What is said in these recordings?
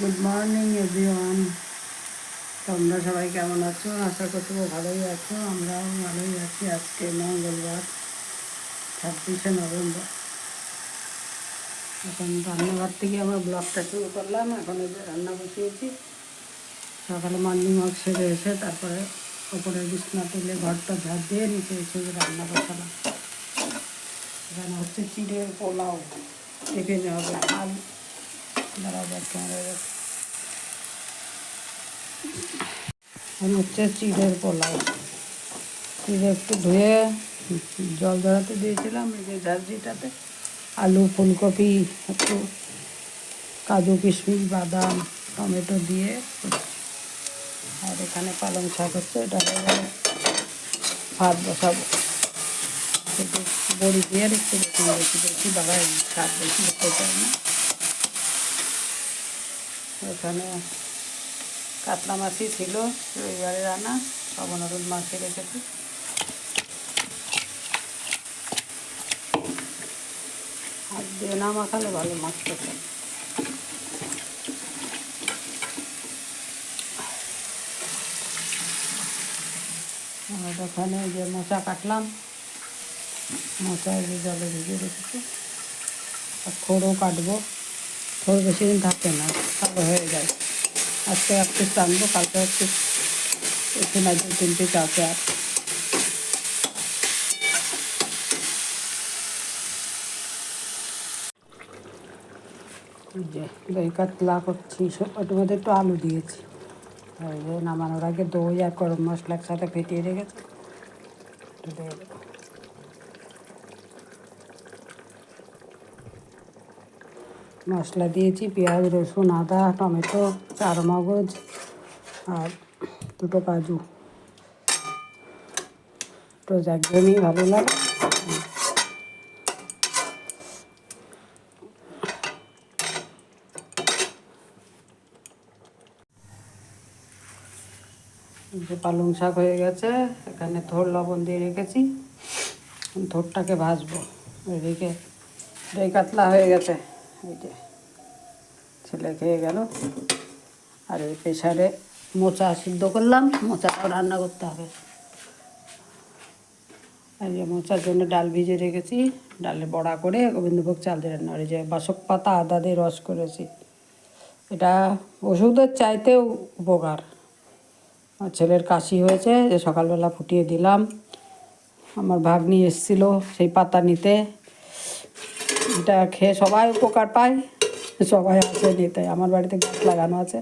Good morning everyone তোমরা সবাই কেমন আছো? আশা করছি ভালোই আছো। আমরাও ভালোই আছি আজকে, মঙ্গলবার, ছাব্বিশে নভেম্বর। এখন রান্নাঘর থেকে আমার ব্লগটা শুরু করলাম। এখন রান্না বসিয়েছি। সকালে মর্নিং ওয়াক সেরে এসে তারপরে ওপরে বিছনা তুলে ঘরটা ঝাড় দিয়ে নিচে এসে রান্না বসালাম। এখানে হচ্ছে চিড়ের পোলাও। টিফিনে হবে আল ক্যামেরা হচ্ছে চিড়ের চিড়ে একটু ধুয়ে জল ধরাতে দিয়েছিলাম, এই যে ঝাঁঝরিটাতে। আলু, ফুলকপি, একটু কাজু, কিশমিশ, বাদাম, টমেটো দিয়ে। আর এখানে পালং শাক হচ্ছে, এটা ভাত বসাবো। বড়ি দিয়ে আর একটু বেশি বেশি বেশি, বাড়াই। শাক বেশি হতে চাই না। এখানে কাতলা মাছই ছিল, রবিবারে রান্না সবনরুল মাছ রেখেছি হাত দিয়ে না মাখালে ভালো মাছ খেতে। আর ওখানে যে মোচা কাটলাম। মোচা জলে ভিজিয়ে রেখেছি। আর খোড়ও কাটবো। খোড় বেশি দিন থাকে না, ভালো হয়ে যায়। আজকে এক পিস টানবো, কালকে এক পিস একটু না তিন পিস আছে আর যে, দই কাতলা করছি ওটার মধ্যে একটু আলু দিয়েছি। যে, নামানোর আগে দই আর গরম মশলা একসাথে ফেটিয়ে রেখেছি। দিয়ে দেবো। মশলা দিয়েছি, পেঁয়াজ, রসুন, আদা, টমেটো চার মগজ আর দুটো কাজু। রোজ একদমই ভালো লাগে। যে পালং শাক হয়ে গেছে, এখানে থোড় লবণ দিয়ে রেখেছি। থোড়টাকে ভাজবো। এদিকে দই কাতলা হয়ে গেছে, এই যে। ছেলে খেয়ে গেল। আর এই প্রেশারে মোচা সিদ্ধ করলাম, মোচাটাও রান্না করতে হবে। আর যে মোচার জন্য ডাল ভিজে রেখেছি, ডালে বড়া করে গোবিন্দভোগ চাল দিয়ে রান্না। আর যে বাসক পাতা, আদা দিয়ে রস করেছি। এটা ওষুধের চাইতেও উপকার। আমার ছেলের কাশি হয়েছে, যে সকালবেলা ফুটিয়ে দিলাম। আমার ভাগ্নি এসেছিল সেই পাতা নিতে। এটা খেয়ে সবাই উপকার পায়। সবাই আছে নিতে আমার বাড়িতে গাছ লাগানো আছে।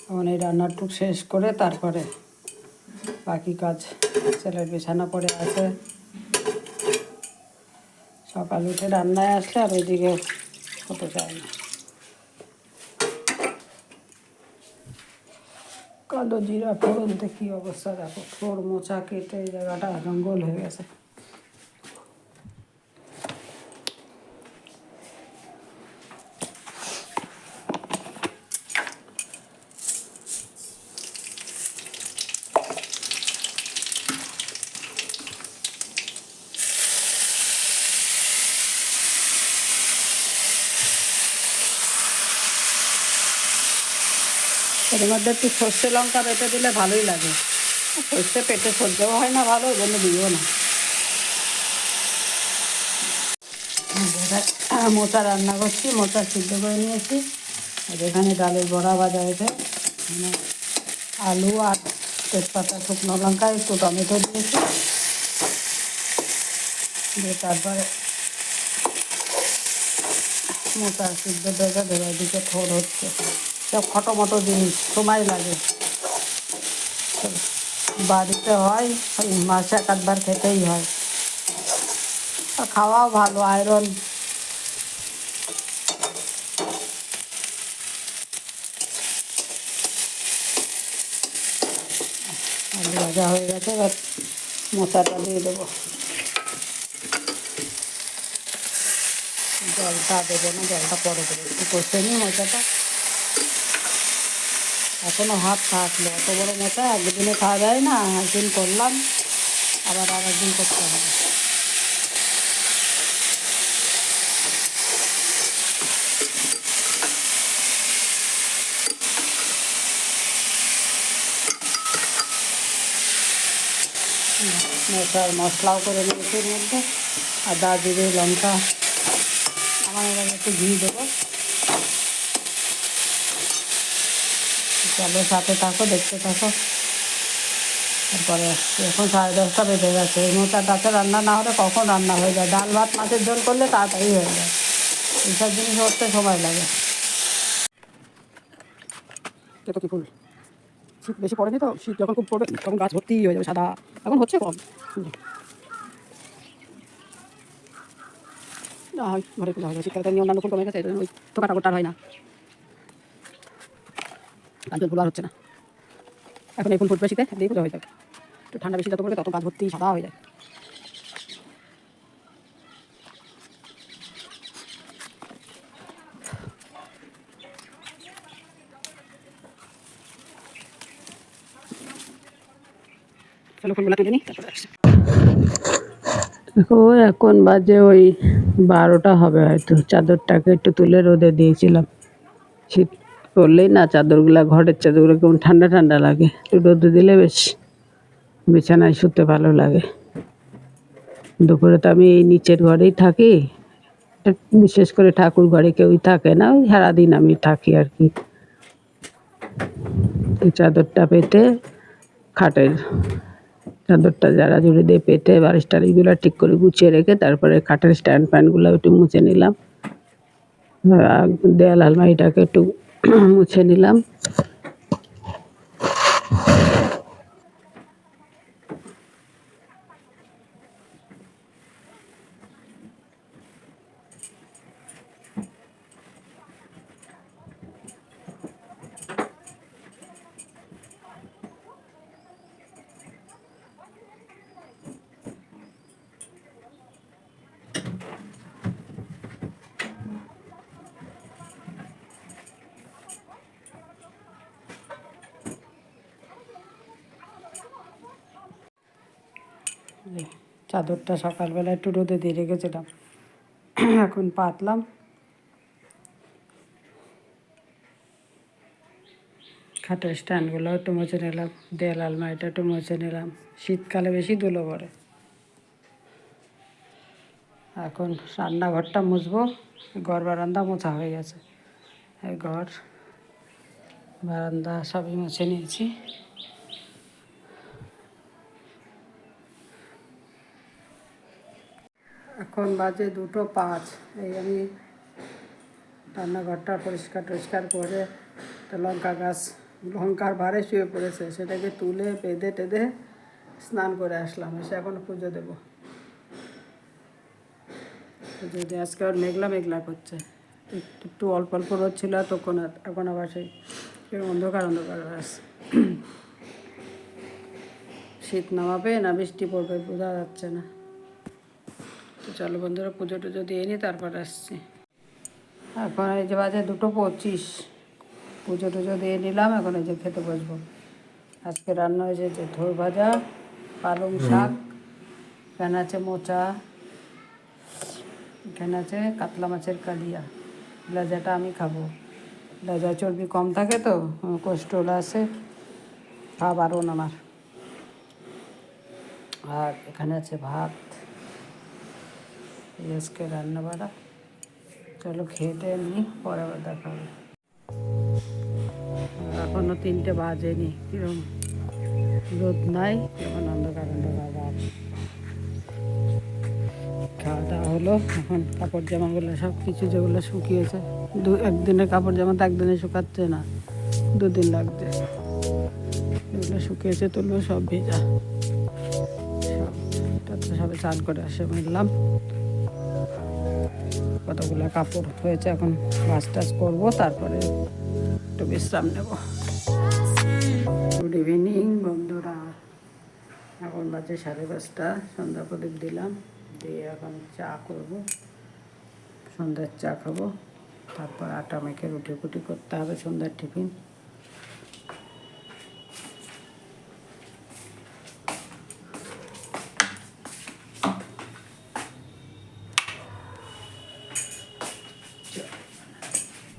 এখন এই রান্নাটুক শেষ করে তারপরে বাকি কাজ ছেলের বিছানা পড়ে আছে। সকাল উঠে রান্নায় আসলে আর ওইদিকে হতে চায় না। কালো জিরা ফোড়ন দেখি অবস্থা দেখো? ফোড় মোচা কেটে জায়গাটা জঙ্গল হয়ে গেছে। এর মধ্যে একটু সর্ষে লঙ্কা বেটে দিলে ভালোই লাগে। সর্ষে পেটে সহ্যও হয় না ভালো, ওই জন্য দিও না। মোচা রান্না করছি, মোচা সিদ্ধ করে নিয়েছি। আর এখানে ডালের বড়া ভাজা হয়েছে। মানে আলু আর তেজপাতা, শুকনো লঙ্কা, একটু টমেটো দিয়েছি। দিয়ে তারপরে মোচা সিদ্ধ দেবে দেবে দিকে থোড় হচ্ছে। সব খটো মটো জিনিস, সময় লাগে। বাড়িতে হয় মাসে এক আধবার খেতেই হয়। আর খাওয়াও ভালো, আয়রন। আলু ভাজা হয়ে গেছে, এবার মোচাটা দিয়ে দেবো। জলটা দেবো না, জলটা পরে দেবো, একটু কষে নিই মোচাটা এখনও হাত থাকল। এত বড় মোচা একদিনে খাওয়া যায় না, একদিন করলাম, আবার আর একদিন করতে হবে। মশলা মশলাও করে নিয়েছি এর মধ্যে, আদা, জিরে, লঙ্কা। আমার একটু ঘি দেবো। চলো সাথে থাকো, দেখতে থাকো। তারপরে এখন সাড়ে দশটা বেজে গেছে। এই মোটা ডাকে রান্না না হলে কখন রান্না হয়ে যায়? ডাল ভাত মাছের ঝোল করলে তাড়াতাড়ি হয়ে যায়। এইসব জিনিস করতে সময় লাগে। এটা কি ফুল? শীত বেশি পড়েনি তো? শীত যখন খুব পড়বে তখন গাছ ভর্তি হয়ে যাবে সাদা। এখন হচ্ছে কম। না হয় ঘরে পূজা হয়ে শীতকালে এমনি অন্যান্য ফুল কমে গেছে ওই টোকা হয় না। কাঞ্চন ফুল আর হচ্ছে না। এখন এই ফুল ফুটবে শীতে দিয়ে পুজো হয়ে যাবে। একটু ঠান্ডা বেশি যত পড়বে তত গাছ ভর্তি সাদা হয়ে যায়। এখন বাজে ওই বারোটা হবে হয়তো। চাদরটাকে একটু তুলে রোদে দিয়েছিলাম। শীত পড়লেই না চাদরগুলো, ঘরের চাদরগুলো কেমন ঠান্ডা ঠান্ডা লাগে। রোদে দিলে বেশ বিছানায় শুতে ভালো লাগে। দুপুরে তো আমি এই নিচের ঘরেই থাকি। বিশেষ করে ঠাকুর ঘরে কেউই থাকে না, ওই সারাদিন আমি থাকি আর কি। চাদরটা পেতে, খাটের চাদরটা যারা জুড়ে দিয়ে পেতে, বালিশ টালিশগুলো ঠিক করে গুছিয়ে রেখে তারপরে খাটের স্ট্যান্ড ফ্যানগুলো একটু মুছে নিলাম। দেয়াল আলমারিটাকে একটু মুছে নিলাম এই চাদরটা সকালবেলা একটু রোদে দিয়ে রেখেছিলাম। এখন পাতলাম। খাটের স্ট্যান্ডগুলো একটু মুছে নিলাম, দেয়াল আলমারিটা একটু মুছে নিলাম। শীতকালে বেশি ধুলো পড়ে। এখন রান্নাঘরটা মুছবো, ঘর বারান্দা মোছা হয়ে গেছে। ঘর, বারান্দা সবই মুছে নিয়েছি। এখন বাজে দুটো পাঁচ। এই আমি রান্নাঘরটা পরিষ্কার টরিষ্কার করে একটা লঙ্কা গাছ, লঙ্কার ভারে শুয়ে পড়েছে, সেটাকে তুলে বেঁধে টেঁধে স্নান করে আসলাম, এসে এখন পুজো দেবো। দিয়ে আজকে আর মেঘলা মেঘলা করছে। একটু একটু অল্প অল্প রোদ ছিল, তখন আর, এখন আবার সেই অন্ধকার অন্ধকার আসছে শীত নামাবে না বৃষ্টি পড়বে, বোঝা যাচ্ছে না। তো চলো বন্ধুরা পুজো টুজো দিয়ে নিই তারপর আসছি। এখন এই যে বাজে দুটো পঁচিশ। পুজো টুজো দিয়ে নিলাম এখন এই যে খেতে বসবো। আজকে রান্না হয়েছে যে ধোর ভাজা পালং শাক এখানে আছে মোচা এখানে আছে কাতলা মাছের কালিয়া। লেজাটা আমি খাব। লেজা চর্বি কম থাকে তো কোস্ট্রোল আছে খাওয়া বারণ আমার। আর এখানে আছে ভাত। এই আজকে রান্না বাড়া চলো খেতে নিই, পরে আবার দেখা হবে। এখনও তিনটে বাজেনি, কিরম রোদ নাই, এখন অন্ধকার অন্ধকার খাওয়া দাওয়া হলো, এখন কাপড় জামাগুলো সব কিছু যেগুলো শুকিয়েছে, দু একদিনের কাপড় জামা তো একদিনে শুকাচ্ছে না, দুদিন লাগছে। যেগুলো শুকিয়েছে তুলবো সব ভেজা। সব, তারপরে সবে চান করে আসে মিললাম কতগুলো কাপড় হয়েছে, এখন বাস টাজ করব, তারপরে একটু বিশ্রাম নেব। গুড ইভিনিং বন্ধুরা। এখন বাজে সাড়ে পাঁচটা, সন্ধ্যা প্রদীপ দিলাম, দিয়ে এখন চা করব। সন্ধ্যার চা খাব, তারপর আটা মেখে রুটি কুটি করতে হবে সন্ধ্যার টিফিন।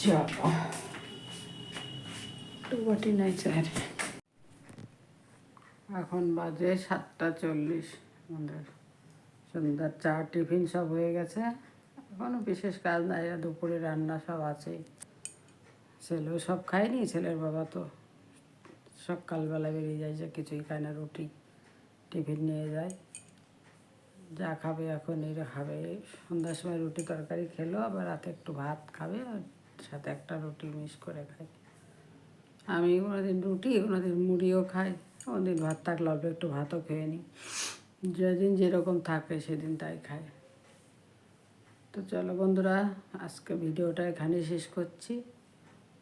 চলো টু বাটি নাই চার এখন বাজে সাতটা চল্লিশ। আমাদের সন্ধ্যার চা, টিফিন সব হয়ে গেছে। এখনও বিশেষ কাজ নাই দুপুরে রান্না সব আছে। ছেলেও সব খায়নি, ছেলের বাবা তো সকালবেলা বেরিয়ে যায়, যে কিছুই খায় না, রুটি, টিফিন নিয়ে যায়। যা খাবে এখন এরা খাবে। সন্ধ্যার সময় রুটি তরকারি খেলো, আবার রাতে একটু ভাত খাবে, আর সাথে একটা রুটি মিক্স করে খাই। আমি কোনোদিন রুটি, কোনোদিন মুড়িও খাই, কোনোদিন ভাত থাকলে অল্প একটু ভাতও খেয়ে নিই। যেদিন যেরকম থাকে সেদিন তাই খাই। তো চলো বন্ধুরা, আজকে ভিডিওটা এখানে শেষ করছি।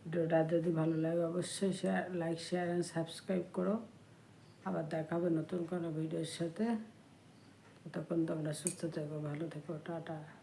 ভিডিওটা যদি ভালো লাগে অবশ্যই share like share and subscribe করো। আবার দেখাবে নতুন কোনো ভিডিওর সাথে। ততক্ষণ তোমরা সুস্থ থেকো, ভালো থেকো, টাটা।